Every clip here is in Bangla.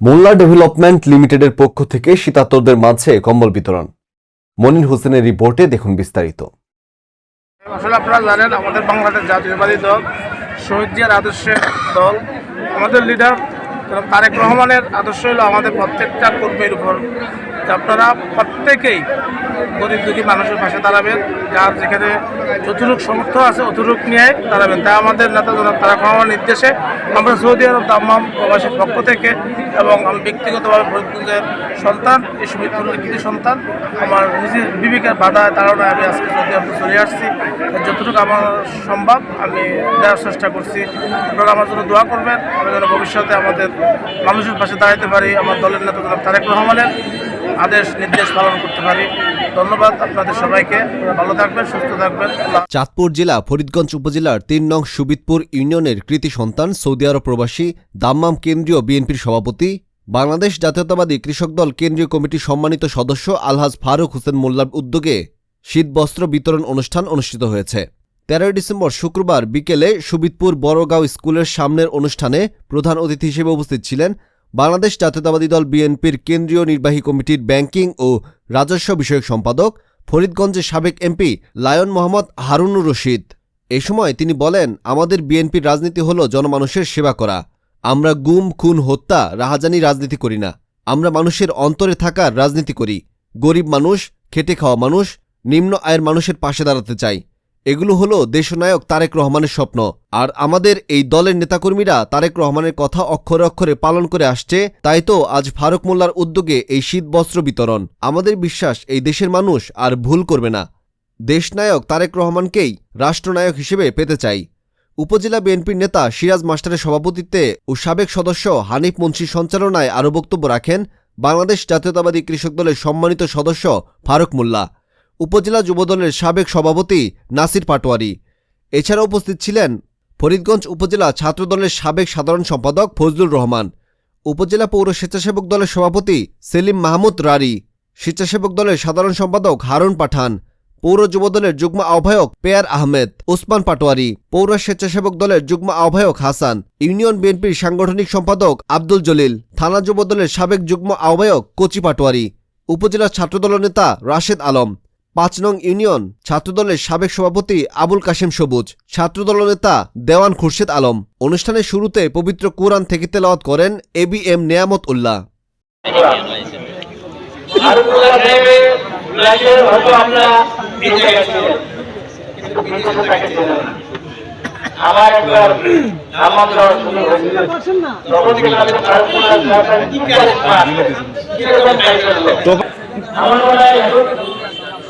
মোল্লা ডেভেলপমেন্ট লিমিটেডের পক্ষ থেকে শীতাত্তরদের মাঝে কম্বল বিতরণ। মনির হোসেনের রিপোর্টে দেখুন বিস্তারিত। আসলে আপনারা জানেন, আমাদের বাংলাদেশ জাতীয়বাদী দল, শহীদ জিয়ার আদর্শের দল, আমাদের লিডার জনাব তারেক রহমানের আদর্শ হলো আমাদের প্রত্যেকটা কর্মীর উপর আপনারা প্রত্যেকেই গরিব দুঃখী মানুষের পাশে দাঁড়াবেন, যার যেখানে যতটুক সমর্থ আছে অতটুক নিয়ে দাঁড়াবেন। তাই আমাদের নেতা জনাব তারেক রহমানের নির্দেশে আমরা সৌদি আরব দাম্মাম প্রবাসীর পক্ষ থেকে এবং আমি ব্যক্তিগতভাবে ফরিদগঞ্জের সন্তান এই সুমিত্রের কৃতি সন্তান, আমার নিজের বিবেকের বাধায় তারা আমি আজকে সৌদি আরবে চলে আসছি। যতটুকু আমার সম্ভব আমি দেওয়ার চেষ্টা করছি। আপনারা আমার জন্য দোয়া করবেন। আমি যেন ভবিষ্যতে আমাদের মানুষের পাশে দাঁড়াতে পারি, আমার দলের নেতা তারেক রহমানের আদেশ, নির্দেশ পালন করতে পারি। ধন্যবাদ আপনাদের সবাইকে। ভালো থাকবেন, সুস্থ থাকবেন। চাঁদপুর জেলা ফরিদগঞ্জ উপজেলার তিন নং সুবিদপুর ইউনিয়নের কৃতি সন্তান সৌদি আরব প্রবাসী দাম্মাম কেন্দ্রীয় বিএনপির সভাপতি, বাংলাদেশ জাতীয়তাবাদী কৃষক দল কেন্দ্রীয় কমিটির সম্মানিত সদস্য আলহাজ ফারুক হোসেন মোল্লার উদ্যোগে শীতবস্ত্র বিতরণ অনুষ্ঠান অনুষ্ঠিত হয়েছে। তেরোই ডিসেম্বর শুক্রবার বিকেলে সুবিদপুর বড়গাঁও স্কুলের সামনের অনুষ্ঠানে প্রধান অতিথি হিসেবে উপস্থিত ছিলেন বাংলাদেশ জাতীয়তাবাদী দল বিএনপির কেন্দ্রীয় নির্বাহী কমিটির ব্যাংকিং ও রাজস্ব বিষয়ক সম্পাদক, ফরিদগঞ্জের সাবেক এমপি লায়ন মোহাম্মদ হারুনুর রশিদ। এ সময় তিনি বলেন, আমাদের বিএনপির রাজনীতি হল জনমানুষের সেবা করা। আমরা গুম, খুন, হত্যা, রাহাজানি রাজনীতি করি না। আমরা মানুষের অন্তরে থাকার রাজনীতি করি। গরিব মানুষ, খেটে খাওয়া মানুষ, নিম্ন আয়ের মানুষের পাশে দাঁড়াতে চাই। এগুলো হলো দেশনায়ক তারেক রহমানের স্বপ্ন। আর আমাদের এই দলের নেতাকর্মীরা তারেক রহমানের কথা অক্ষরে অক্ষরে পালন করে আসছে, তাই তো আজ ফারুক মোল্লার উদ্যোগে এই শীত বস্ত্র বিতরণ। আমাদের বিশ্বাস, এই দেশের মানুষ আর ভুল করবে না। দেশনায়ক তারেক রহমানকেই রাষ্ট্রনায়ক হিসেবে পেতে চাই। উপজেলা বিএনপির নেতা সিরাজ মাস্টারের সভাপতিত্বে ও সাবেক সদস্য হানিফ মুন্সির সঞ্চালনায় আরও বক্তব্য রাখেন বাংলাদেশ জাতীয়তাবাদী কৃষক দলের সম্মানিত সদস্য ফারুক মোল্লা। উপজেলা যুবদলের সাবেক সভাপতি নাসির পাটোয়ারি। এছাড়া উপস্থিত ছিলেন ফরিদগঞ্জ উপজেলা ছাত্রদলের সাবেক সাধারণ সম্পাদক ফজলুর রহমান, উপজেলা পৌর স্বেচ্ছাসেবক দলের সভাপতি সেলিম মাহমুদ রারি, স্বেচ্ছাসেবক দলের সাধারণ সম্পাদক হারুন পাঠান, পৌর যুবদলের যুগ্ম আহ্বায়ক পেয়ার আহমেদ, ওসমান পাটোয়ারি, পৌর স্বেচ্ছাসেবক দলের যুগ্ম আহ্বায়ক হাসান, ইউনিয়ন বিএনপির সাংগঠনিক সম্পাদক আব্দুল জলিল, থানা যুবদলের সাবেক যুগ্ম আহ্বায়ক কচি পাটোয়ারি, উপজেলা ছাত্রদল নেতা রাশেদ আলম। পাঁচ নং ইউনিয়ন ছাত্রদলের সাবেক সভাপতি আবুল কাশেম সবুজ, ছাত্রদল নেতা দেওয়ান খুরশেদ আলম। অনুষ্ঠানের শুরুতে পবিত্র কোরআন থেকে তেলাওয়াত করেন এ বি এম নেয়ামত উল্লাহ। আমরা একবার আমার আমার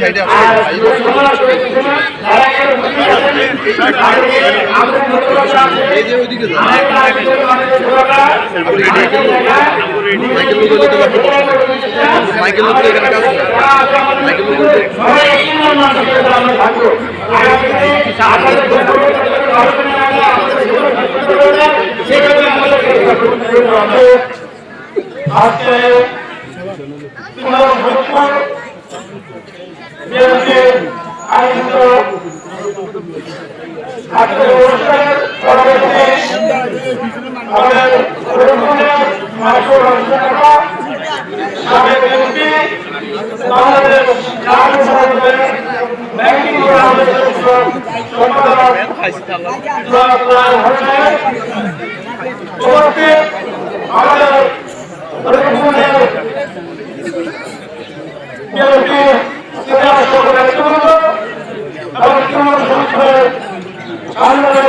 আসতে হবে আমাদের মাইকেল আজকে আয়োজিত আজকের অনুষ্ঠানের পরবর্তী আমাদের বাংলাদেশ ব্যাংকিং আমাদের প্রথমে